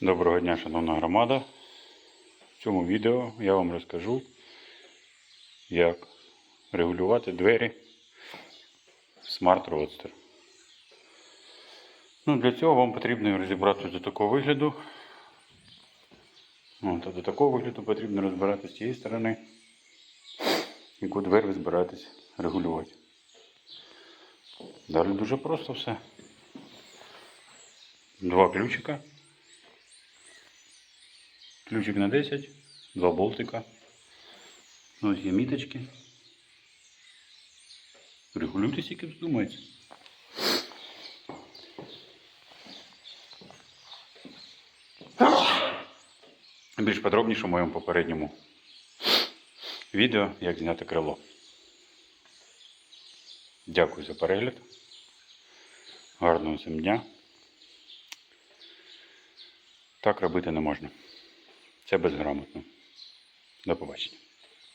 Доброго дня, шановна громада. В цьому відео я вам розкажу, як регулювати двері Smart Roadster. Ну, для цього вам потрібно розібрати до такого вигляду. От, а до такого вигляду потрібно розбирати з цієї сторони, яку двері ви збираєтесь регулювати. Далі дуже просто все. Два ключика. Ключик на 10, два болтика. Ось є міточки. Регулюйте, скільки вздумається. Більш подробніше в моєму попередньому відео, як зняти крило. Дякую за перегляд. Гарного всім дня. Так робити не можна. Це безграмотно. До побачення.